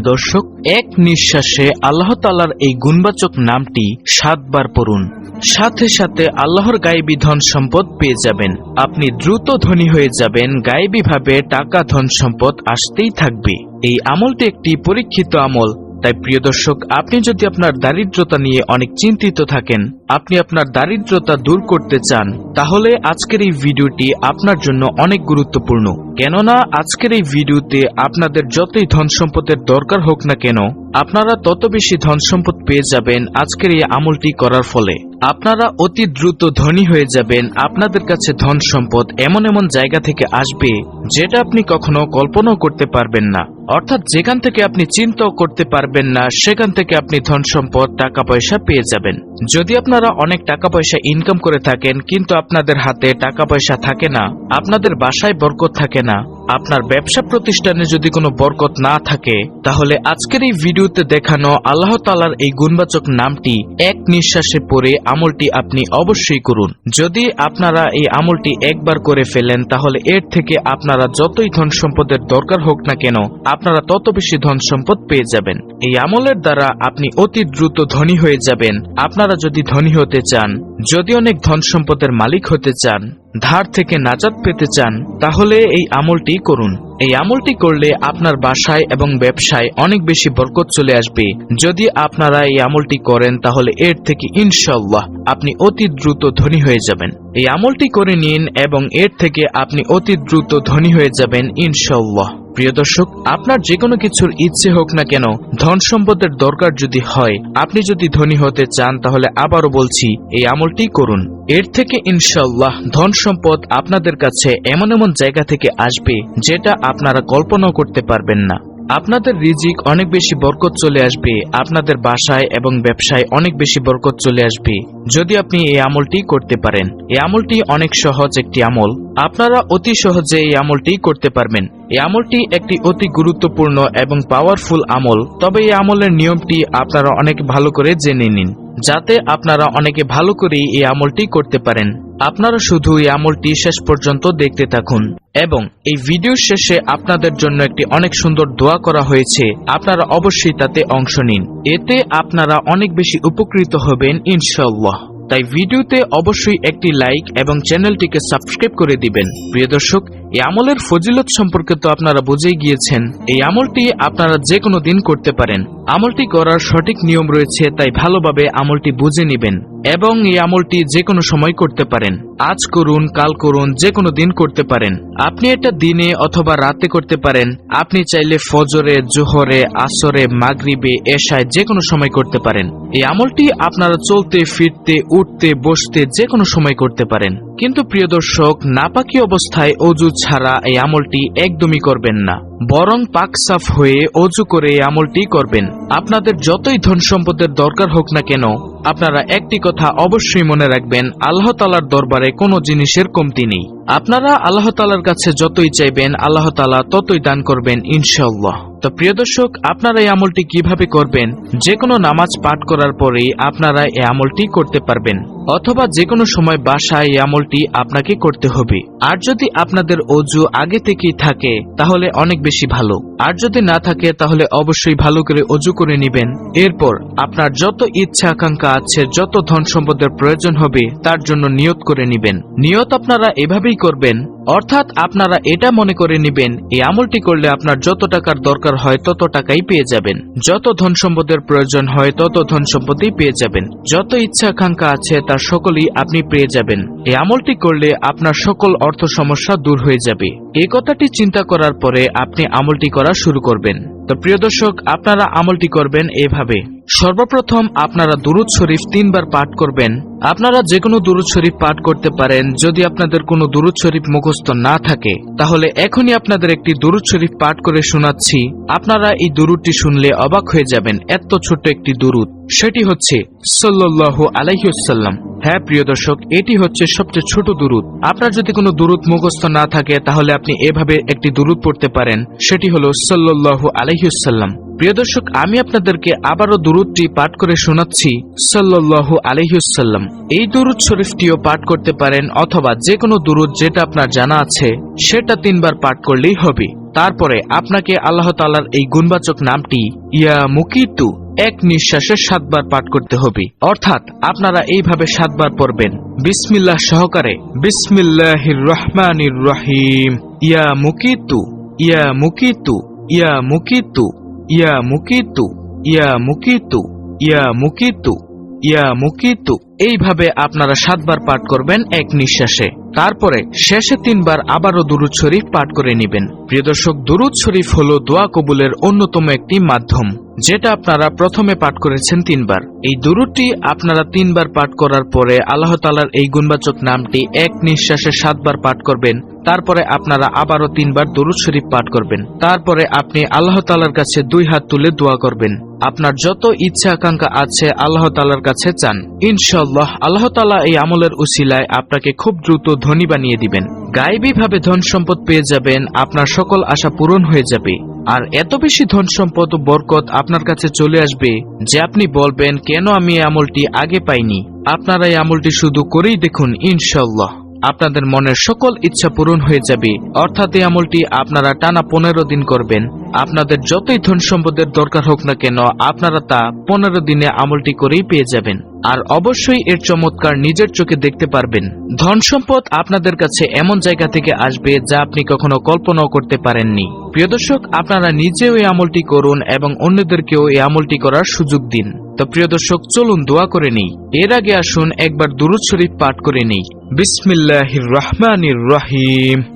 দর্শক, এক নিঃশ্বাসে আল্লাহ তালার এই গুণবাচক নামটি সাতবার পড়ুন। সাথে সাথে আল্লাহর গায়েবী ধন সম্পদ পেয়ে যাবেন। আপনি দ্রুত ধনী হয়ে যাবেন গায়েবী ভাবে টাকা ধন সম্পদ আসতেই থাকবে। এই আমলটি একটি পরীক্ষিত আমল। তাই প্রিয় দর্শক, আপনি যদি আপনার দারিদ্রতা নিয়ে অনেক চিন্তিত থাকেন আপনি আপনার দারিদ্রতা দূর করতে চান, তাহলে আজকের এই ভিডিওটি আপনার জন্য অনেক গুরুত্বপূর্ণ। কেননা, আজকের এই ভিডিওতে আপনাদের যতই ধন সম্পদের দরকার হোক না কেন, আপনারা তত বেশি ধন সম্পদ পেয়ে যাবেন আজকের এই আমলটি করার ফলে। আপনারা অতি দ্রুত ধনী হয়ে যাবেন, আপনাদের কাছে ধন সম্পদ এমন এমন জায়গা থেকে আসবে, যেটা আপনি কখনো কল্পনাও করতে পারবেন না। অর্থাৎ যেখান থেকে আপনি চিন্তাও করতে পারবেন না, সেখান থেকে আপনি ধন সম্পদ টাকা পয়সা পেয়ে যাবেন। যদি আপনারা অনেক টাকা পয়সা ইনকাম করে থাকেন, কিন্তু আপনাদের হাতে টাকা পয়সা থাকে না। আপনাদের বাসায় বরকত থাকে না। আপনার ব্যবসা প্রতিষ্ঠানে যদি কোনো বরকত না থাকে, তাহলে আজকের এই ভিডিওতে দেখানো আল্লাহ তালার এই গুণবাচক নামটি এক নিঃশ্বাসে পড়ে আমলটি আপনি অবশ্যই করুন। যদি আপনারা এই আমলটি একবার করে ফেলেন, তাহলে এর থেকে আপনারা যতই ধন সম্পদের দরকার হোক না কেন, আপনারা তত বেশি ধন সম্পদ পেয়ে যাবেন। এই আমলের দ্বারা আপনি অতি দ্রুত ধনী হয়ে যাবেন। আপনারা যদি ধনী হতে চান, যদি অনেক ধন সম্পদের মালিক হতে চান ধার থেকে নাজাত পেতে চান, তাহলে এই আমলটি করুন। এই আমলটি করলে আপনার বাসায় এবং ব্যবসায় অনেক বেশি বরকত চলে আসবে। যদি আপনারা এই আমলটি করেন, তাহলে এর থেকে ইনশাল্লাহ আপনি অতি দ্রুত ধনী হয়ে যাবেন। এই আমলটি করে নিন এবং এর থেকে আপনি অতি দ্রুত ধনী হয়ে যাবেন ইনশাল্লাহ প্রিয় দর্শক, আপনার যে কোনো কিছুর ইচ্ছে হোক না কেন, ধন সম্পদের দরকার যদি হয়, আপনি যদি ধনী হতে চান, তাহলে আবারও বলছি, এই আমলটি করুন। এর থেকে ইনশাল্লাহ ধন সম্পদ আপনাদের কাছে এমন এমন জায়গা থেকে আসবে, যেটা আপনারা কল্পনাও করতে পারবেন না। আপনাদের রিজিক অনেক বেশি বরকত চলে আসবে, আপনাদের বাসায় এবং ব্যবসায় অনেক বেশি বরকত চলে আসবে। যদি আপনি এই আমলটি করতে পারেন, এই আমলটি অনেক সহজ একটি আমল। আপনারা অতি সহজে এই আমলটি করতে পারবেন। এই আমলটি একটি অতি গুরুত্বপূর্ণ এবং পাওয়ারফুল আমল, তবে এই আমলের নিয়মটি আপনারা অনেক ভালো করে জেনে নিন। যাতে আপনারা অনেকে ভালো করেই এই আমলটি করতে পারেন। আপনারা শুধু এই আমলটি শেষ পর্যন্ত দেখতে থাকুন। এবং এই ভিডিওর শেষে আপনাদের জন্য একটি অনেক সুন্দর দোয়া করা হয়েছে। আপনারা অবশ্যই তাতে অংশ নিন। এতে আপনারা অনেক বেশি উপকৃত হবেন ইনশাল্লাহ তাই ভিডিওতে অবশ্যই একটি লাইক এবং চ্যানেলটিকে সাবস্ক্রাইব করে দিবেন। প্রিয় দর্শক এই আমলের ফজিলত সম্পর্কে তো আপনারা বুঝেই গিয়েছেন। এই আমলটি আপনারা যে কোনো দিন করতে পারেন। আমলটি করার সঠিক নিয়ম রয়েছে, তাই ভালোভাবে আমলটি বুঝে নেবেন এবং এই আমলটি যে কোনো সময় করতে পারেন। আজ করুন, কাল করুন যে কোনো দিন করতে পারেন। আপনি এটা দিনে অথবা রাতে করতে পারেন। আপনি চাইলে ফজরে, জোহরে, আসরে, মাগরিবে, এশায় যে কোনো সময় করতে পারেন। এই আমলটি আপনারা চলতে, ফিরতে, উঠতে, বসতে যে কোনো সময় করতে পারেন। কিন্তু প্রিয় দর্শক, নাপাকি অবস্থায় অজু ছাড়া এই আমলটি একদমই করবেন না। বরং পাক সাফ হয়ে অজু করে এই আমলটি করবেন। আপনাদের যতই ধন সম্পদের দরকার হোক না কেন আপনারা একটি কথা অবশ্যই মনে রাখবেন, আল্লাহ তালার দরবারে কোনো জিনিসের কমতি নেই। আপনারা আল্লাহ তালার কাছে যতই চাইবেন, আল্লাহ তালা ততই দান করবেন ইনশাল্লাহ তো প্রিয় দর্শক, আপনারা এই আমলটি কীভাবে করবেন? যে কোনো নামাজ পাঠ করার পরেই আপনারা এই আমলটি করতে পারবেন, অথবা যে কোনো সময় বাসায় এই আমলটি আপনাকে করতে হবে। আর যদি আপনাদের অজু আগে থেকেই থাকে, তাহলে অনেক বেশি ভালো। আর যদি না থাকে, তাহলে অবশ্যই ভালো করে অজু করে নেবেন। এরপর আপনার যত ইচ্ছা আকাঙ্ক্ষা আছে, যত ধন সম্পদের প্রয়োজন হবে, তার জন্য নিয়ত করে নিবেন। নিয়ত আপনারা এভাবেই করবেন, অর্থাৎ আপনারা এটা মনে করে নিবেন, এই আমলটি করলে আপনার যত টাকার দরকার হয়, তত টাকাই পেয়ে যাবেন। যত ধন সম্পদের প্রয়োজন হয়, তত ধন সম্পদই পেয়ে যাবেন। যত ইচ্ছা আকাঙ্ক্ষা আছে, তার সকলেই আপনি পেয়ে যাবেন। এই আমলটি করলে আপনার সকল অর্থ সমস্যা দূর হয়ে যাবে। এই কথাটি চিন্তা করার পরে আপনি আমলটি করা শুরু করবেন। তো প্রিয় দর্শক আপনারা আমলটি করবেন এভাবে। সর্বপ্রথম আপনারা দুরুদ শরীফ তিনবার পাঠ করবেন। আপনারা যে কোনো দুরুদ শরীফ পাঠ করতে পারেন, যদি আপনাদের কোনো দুরুদ শরীফ মুখস্থ না থাকে, তাহলে এখনই আপনাদের একটি দুরুদ শরীফ পাঠ করে শোনাচ্ছি। আপনারা এই দুরুদটি শুনলে অবাক হয়ে যাবেন, এত ছোট্ট একটি দুরুদ। সেটি হচ্ছে সাল্লাল্লাহু আলাইসাল্লাম হ্যাঁ প্রিয় দর্শক, এটি হচ্ছে সবচেয়ে ছোট দুরুদ। আপনার যদি কোনো দুরুদ মুখস্থ না থাকে, তাহলে আপনি এভাবে একটি দুরুদ পড়তে পারেন। সেটি হলো সাল্লাল্লাহু আলাইসাল্লাম প্রিয় দর্শক, আমি আপনাদেরকে আবারও দুরুদটি পাঠ করে শোনাচ্ছি, সাল্লাল্লাহু আলাইসাল্লাম এই দুরুদ শরীফটিও পাঠ করতে পারেন অথবা যে কোনো দুরুদ যেটা আপনার জানা আছে, সেটা তিনবার পাঠ করলেই হবে। তারপরে আপনাকে আল্লাহ তালার এই গুণবাচক নামটি, ইয়া মুকিতু, এক নিঃশ্বাসে সাতবার পাঠ করতে হবে। অর্থাৎ আপনারা এইভাবে সাতবার পড়বেন। বিসমিল্লাহ সহকারে, বিসমিল্লাহির রহমানির রহিম। ইয়া মুকিতু ইয়া মুকিতু ইয়া মুকিতু। ইয়া মুকিতু ইয়া মুকিতু ইয়া মুকিতু ইয়া মুকিতু। এইভাবে আপনারা সাতবার পাঠ করবেন এক নিঃশ্বাসে। তারপরে শেষে তিনবার আবারও দুরুদ শরীফ পাঠ করে নেবেন। প্রিয় দর্শক, দুরুদ শরীফ হল দোয়া কবুলের অন্যতম একটি মাধ্যম, যেটা আপনারা প্রথমে পাঠ করেছেন তিনবার। এই দুরুদটি আপনারা তিনবার পাঠ করার পরে আল্লাহ তালার এই গুণবাচক নামটি এক নিঃশ্বাসে সাতবার পাঠ করবেন, তারপরে আপনারা আবারও তিনবার দরুদ শরীফ পাঠ করবেন। তারপরে আপনি আল্লাহ তালার কাছে দুই হাত তুলে দোয়া করবেন। আপনার যত ইচ্ছা আকাঙ্ক্ষা আছে আল্লাহ তালার কাছে চান। ইনশাল্লাহ আল্লাহ তালা এই আমলের উসিলায় আপনাকে খুব দ্রুত ধনী বানিয়ে দিবেন। গায়েবী ভাবে ধন সম্পদ পেয়ে যাবেন, আপনার সকল আশা পূরণ হয়ে যাবে। আর এত বেশি ধন সম্পদ ও বরকত আপনার কাছে চলে আসবে যে আপনি বলবেন, কেন আমি এই আমলটি আগে পাইনি? আপনারা এই আমলটি শুধু করেই দেখুন ইনশাল্লাহ আপনাদের মনের সকল ইচ্ছা পূরণ হয়ে যাবে। অর্থাৎ এই আমলটি আপনারা টানা পনেরো দিন করবেন। আপনাদের যতই ধন সম্পদের দরকার হোক না কেন, আপনারা তা পনেরো দিনে আমলটি করেই পেয়ে যাবেন। আর অবশ্যই এর চমৎকার নিজের চোখে দেখতে পারবেন। ধন সম্পদ আপনাদের কাছে এমন জায়গা থেকে আসবে যা আপনি কখনো কল্পনাও করতে পারেননি। প্রিয় দর্শক, আপনারা নিজেও এই আমলটি করুন এবং অন্যদেরকেও এই আমলটি করার সুযোগ দিন। তো প্রিয় দর্শক, চলুন দোয়া করে নেই। এর আগে আসুন একবার দুরুদ শরীফ পাঠ করে নেই। বিসমিল্লাহির রহমানির রহিম।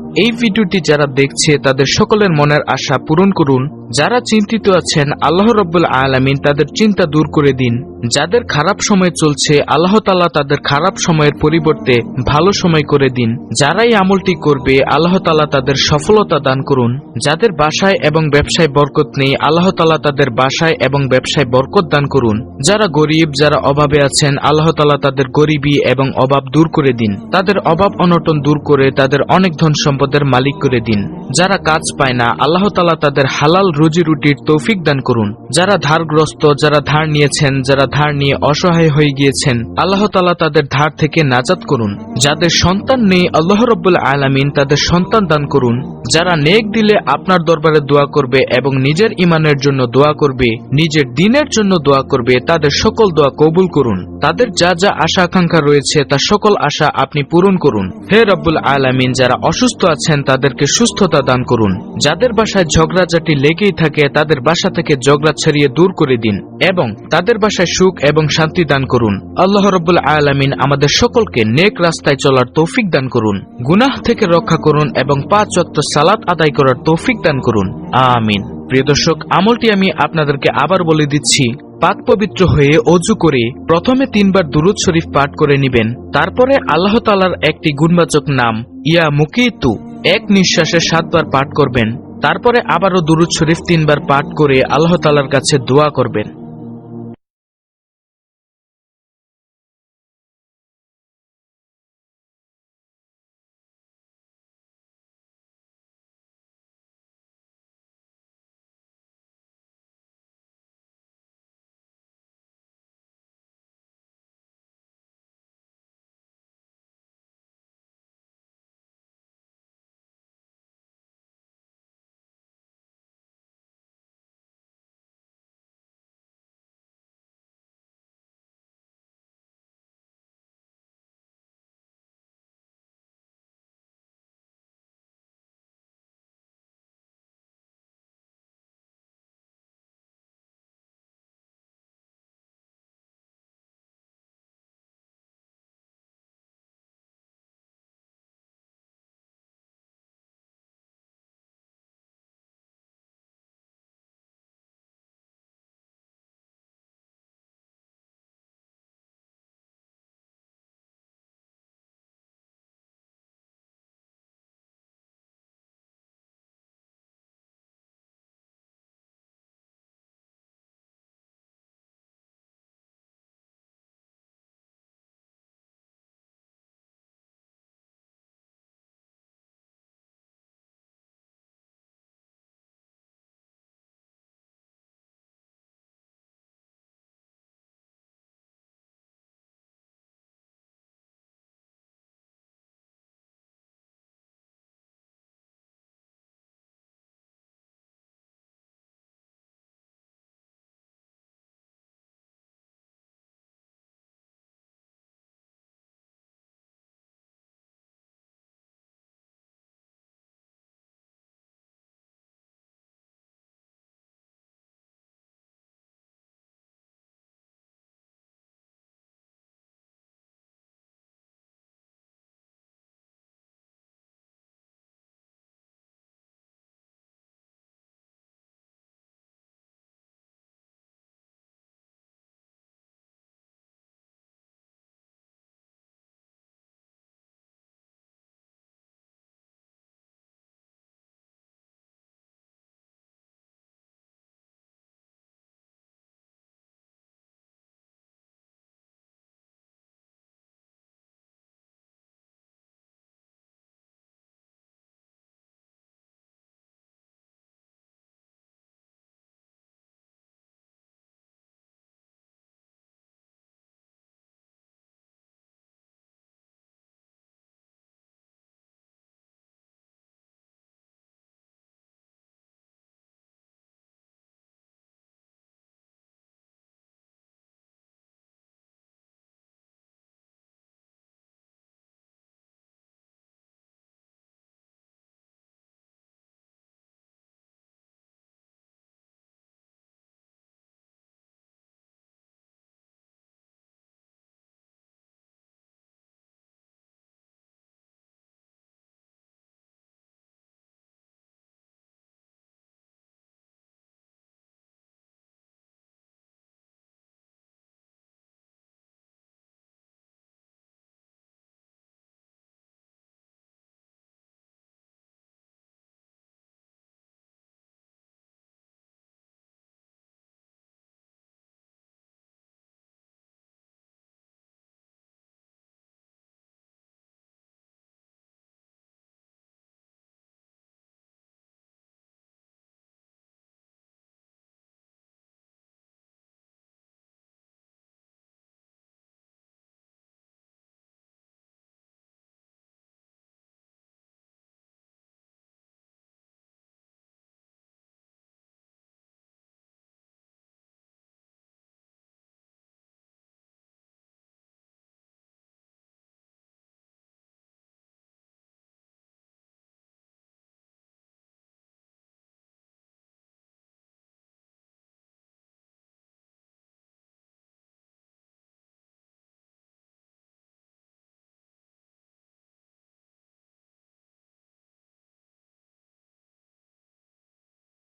এই ভিডিওটি যারা দেখছে, তাদের সকলের মনের আশা পূরণ করুন। যারা চিন্তিত আছেন, আল্লাহ রব্বুল আলামিন তাদের চিন্তা দূর করে দিন। যাদের খারাপ সময় চলছে, আল্লাহ তাআলা তাদের খারাপ সময়ের পরিবর্তে ভালো সময় করে দিন। যারাই আমলটি করবে, আল্লাহ তাআলা তাদের সফলতা দান করুন। যাদের বাসায় এবং ব্যবসায় বরকত নেই, আল্লাহ তাআলা তাদের বাসায় এবং ব্যবসায় বরকত দান করুন। যারা গরিব, যারা অভাবে আছেন, আল্লাহ তাআলা তাদের গরিবী এবং অভাব দূর করে দিন। তাদের অভাব অনটন দূর করে তাদের অনেক ধন সম্পদের মালিক করে দিন। যারা কাজ পায় না, আল্লাহ তাআলা তাদের হালাল রুজি রুটির তৌফিক দান করুন। যারা ধারগ্রস্ত, যারা ধার নিয়েছেন, যারা ধার নিয়ে অসহায় হয়ে গিয়েছেন, আল্লাহ তাআলা তাদের ধার থেকে নাজাত করুন। যাদের সন্তান নেই, আল্লাহ রব্বুল আলামিন তাদের সন্তান দান করুন। যারা নেক দিলে আপনার দরবারে দোয়া করবে এবং নিজের ইমানের জন্য দোয়া করবে, নিজের দিনের জন্য দোয়া করবে, তাদের সকল দোয়া কবুল করুন। তাদের যা যা আশা আকাঙ্ক্ষা রয়েছে তা সকল আশা আপনি পূরণ করুন। হে রব্বুল আলামিন, যারা অসুস্থ আছেন তাদেরকে সুস্থতা দান করুন। যাদের বাসায় ঝগড়াঝাটি লেগেই থাকে তাদের বাসা থেকে ঝগড়া ছাড়িয়ে দূর করে দিন এবং তাদের বাসায় সুখ এবং শান্তি দান করুন। আল্লাহ রব্বুল আলামিন আমাদের সকলকে নেক রাস্তায় চলার তৌফিক দান করুন, গুনাহ থেকে রক্ষা করুন এবং পাঁচ ওয়াক্ত সালাত আদায় করার তৌফিক দান করুন। আমিন। প্রিয় দর্শক, আমলটি আমি আপনাদেরকে আবার বলে দিচ্ছি পাক পবিত্র হয়ে অজু করে প্রথমে তিনবার দুরুদ শরীফ পাঠ করে নিবেন। তারপরে আল্লাহ তালার একটি গুণবাচক নাম, ইয়া মুকিতু, এক নিঃশ্বাসে সাতবার পাঠ করবেন। তারপরে আবারও দুরুদ শরীফ তিনবার পাঠ করে আল্লাহ তালার কাছে দোয়া করবেন।